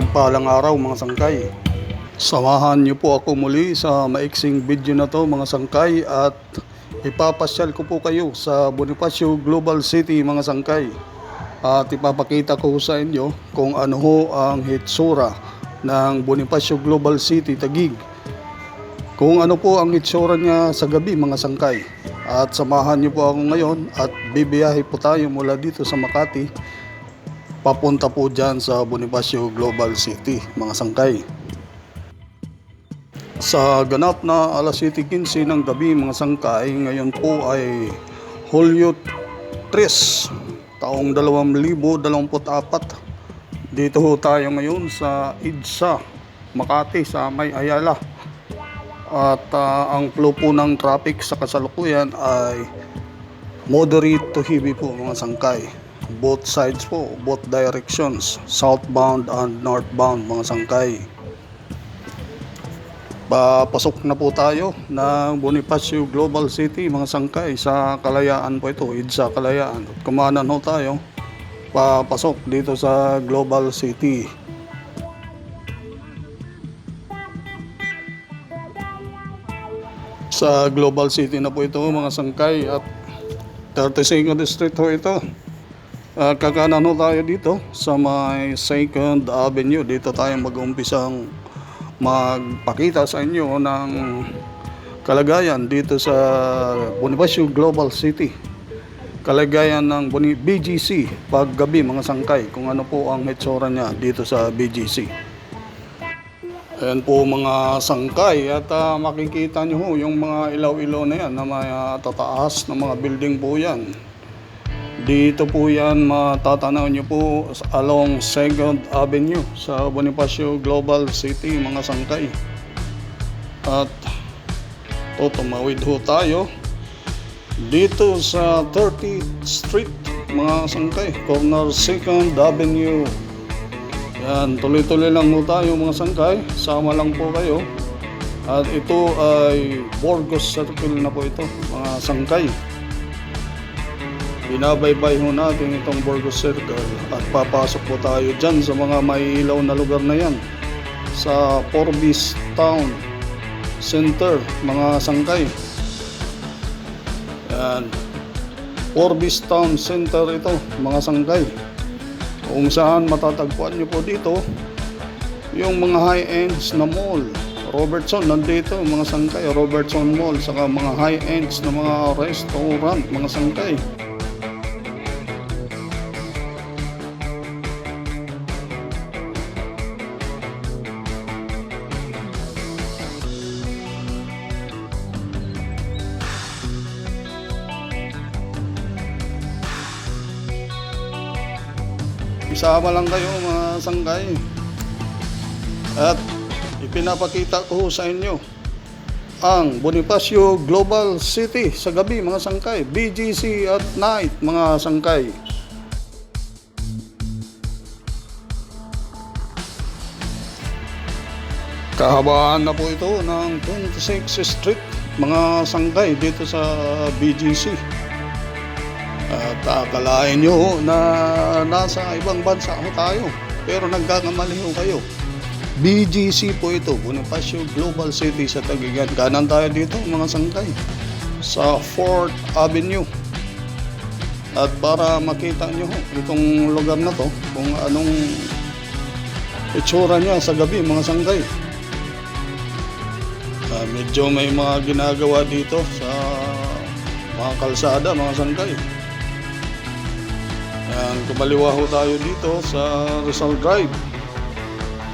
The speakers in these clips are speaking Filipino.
Mapagpalang araw mga sangkay. Samahan niyo po ako muli sa maiksing video na to mga sangkay at ipapasyal ko po kayo sa Bonifacio Global City mga sangkay. At ipapakita ko sa inyo kung ano ho ang hitsura ng Bonifacio Global City Tagig. Kung ano po ang hitsura niya sa gabi mga sangkay. At samahan niyo po ako ngayon at bibiyahe po tayo mula dito sa Makati papunta po dyan sa Bonifacio Global City, mga sangkay. Sa ganap na alas 7.15 ng gabi, mga sangkay, ngayon po ay Hulyo 3, taong 2024. Dito ho tayo ngayon sa IDSA, Makati, sa May Ayala. At ah, ang flow po ng traffic sa kasalukuyan ay moderate to heavy po mga sangkay both sides po, both directions, southbound and northbound mga sangkay. Papasok na po tayo ng Bonifacio Global City mga sangkay sa Kalayaan po ito, IDSA Kalayaan. At kumanan ho tayo, papasok dito sa Global City. Sa Global City na po ito mga sangkay at 32nd Street ho ito. Uh, kakanan ho tayo dito sa may 2nd Avenue. Dito tayo mag-umpisang magpakita sa inyo ng kalagayan dito sa Bonifacio Global City. Kalagayan ng BGC paggabi mga sangkay kung ano po ang hitsura niya dito sa BGC. Ayan po mga sangkay at ah, makikita nyo ho yung mga ilaw-ilaw na yan na may ah, tataas na mga building po yan. Dito po yan matatanaw nyo po along 2nd Avenue sa Bonifacio Global City mga sangkay. At to tumawid ho tayo dito sa 30th Street mga sangkay, corner 2nd Avenue. Yan, tuloy-tuloy lang po tayo mga sangkay. Sama lang po kayo. At ito ay Burgos Circle na po ito, mga sangkay. Binabaybay ho natin itong Burgos Circle at papasok po tayo dyan sa mga may ilaw na lugar na yan. Sa Forbis Town Center, mga sangkay. Yan. Forbis Town Center ito, mga sangkay kung saan matatagpuan nyo po dito yung mga high-ends na mall. Robertson, nandito mga sangkay, Robertson Mall, saka mga high-ends na mga restaurant, mga sangkay. Isama lang kayo mga sangkay. At ipinapakita ko sa inyo ang Bonifacio Global City sa gabi mga sangkay. BGC at night mga sangkay. Kahabaan na po ito ng 26th Street mga sangkay dito sa BGC. At akalain nyo na nasa ibang bansa ho tayo. Pero nagkakamali ho kayo. BGC po ito, Bonifacio Global City sa Tagigan. Kanan tayo dito mga sangkay sa 4th Avenue. At para makita nyo itong lugar na to, kung anong itsura niya sa gabi mga sangkay. Ah, medyo may mga ginagawa dito sa mga kalsada, mga sangkay. Yan, kumaliwa ho tayo dito sa Rizal Drive.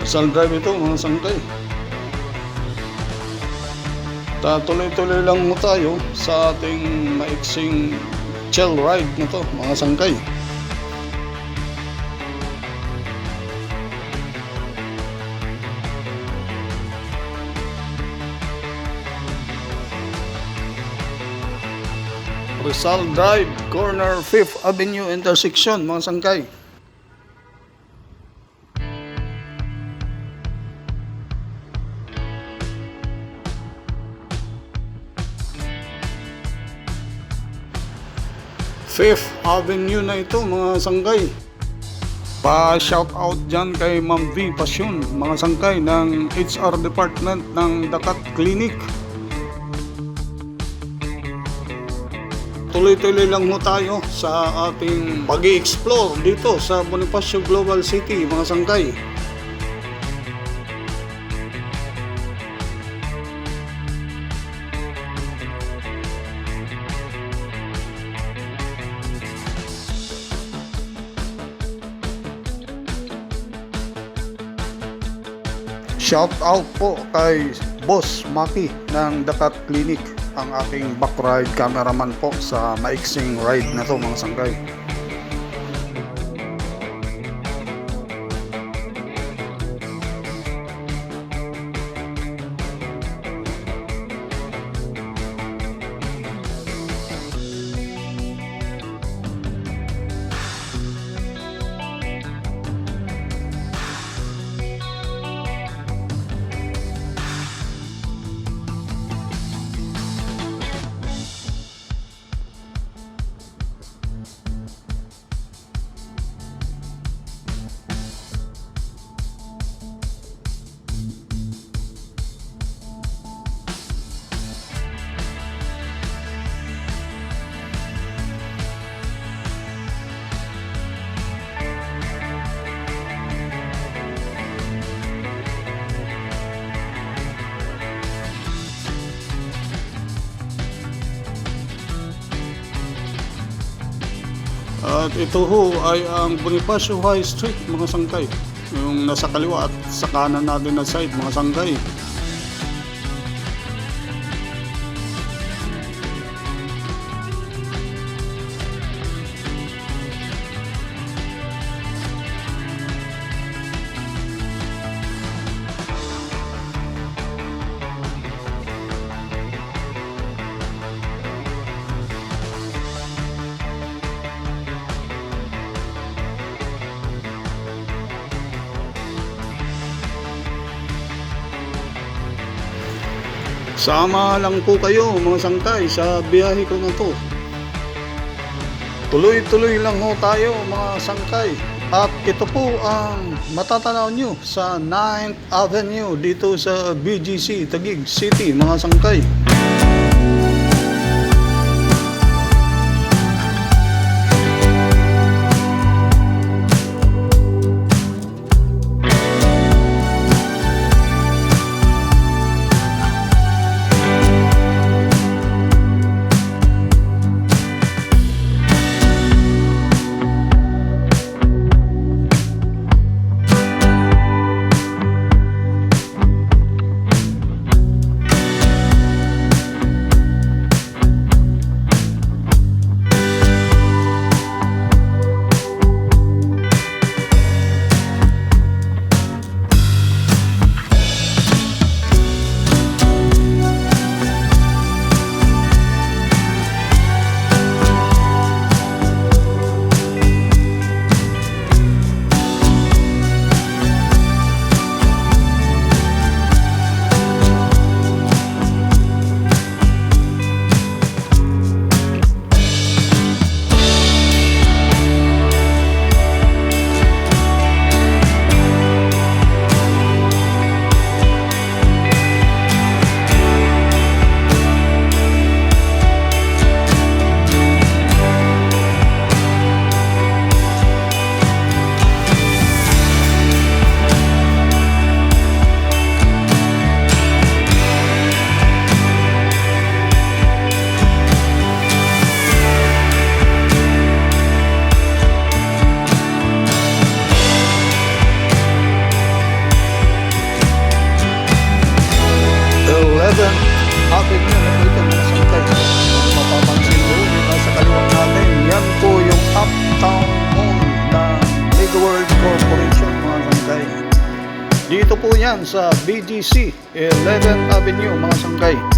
Rizal Drive ito, mga sangkay. Tatuloy-tuloy lang mo tayo sa ating maiksing chill ride na to, mga sangkay. Rizal Drive, corner 5th Avenue intersection, mga sangkay. Fifth Avenue na ito mga sanggay. Pa-shout out dyan kay Ma'am V Pasyon, mga sangkay ng HR Department ng Dakat Clinic. Tuloy-tuloy lang ho tayo sa ating pag explore dito sa Bonifacio Global City, mga sangkay. Shout out po kay Boss Maki ng Dakat Clinic, ang aking back ride cameraman po sa maiksing ride na to mga sangkay. At ito ho ay ang Bonifacio High Street mga sangkay. Yung nasa kaliwa at sa kanan natin na side mga sangkay. Sama lang po kayo mga sangkay sa biyahe ko na to. Tuloy-tuloy lang ho tayo mga sangkay. At ito po ang matatanaw nyo sa 9th Avenue dito sa BGC, Taguig City mga sangkay. Sa BGC, 11th Avenue mga sangkay. Yan po ang matatanaw niyo dito sa 11th Avenue mga sangkay.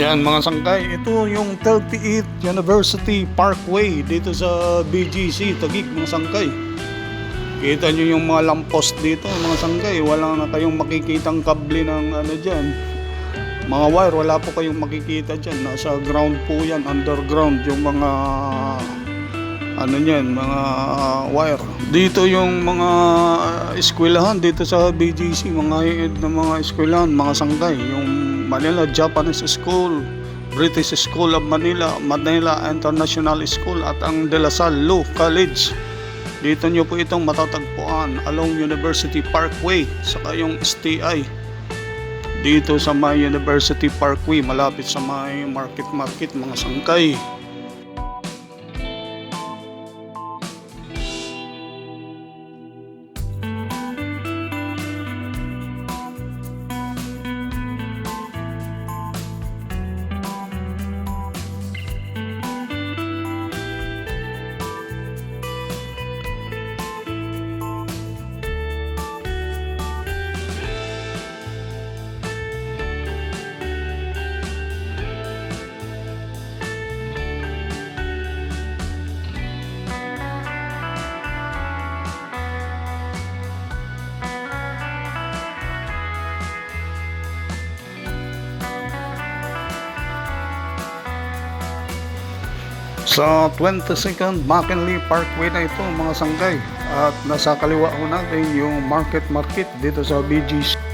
Ayan mga sangkay, ito yung 38th University Parkway dito sa BGC, Taguig mga sangkay. Kita nyo yung mga lamppost dito mga sangkay, wala na kayong makikitang kable ng ano dyan. Mga wire, wala po kayong makikita dyan. Nasa ground po yan, underground yung mga ano yan, mga wire. Dito yung mga eskwelahan dito sa BGC, mga high-end na mga eskwelahan, mga sangkay. Yung Manila Japanese School, British School of Manila, Manila International School at ang De La Salle Law College. Dito nyo po itong matatagpuan along University Parkway saka yung STI. Dito sa may University Parkway malapit sa may Market Market mga sangkay. Sa 22nd McKinley Parkway na ito mga sangkay at nasa kaliwa ko natin yung Market Market dito sa BGC.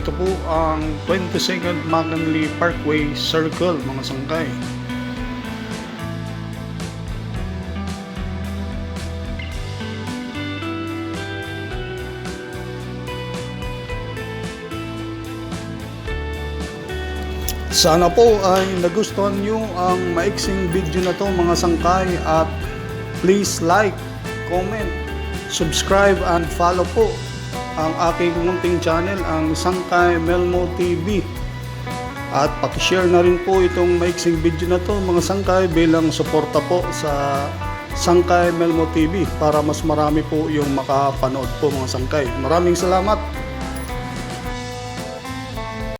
Ito po ang 22nd McKinley Parkway Circle mga sangkay. Sana po ay nagustuhan nyo ang maiksing video na to mga sangkay at please like, comment, subscribe and follow po ang aking munting channel, ang Sangkay Melmo TV. At pakishare na rin po itong maiksing video na to mga sangkay bilang suporta po sa Sangkay Melmo TV para mas marami po yung makapanood po mga sangkay. Maraming salamat.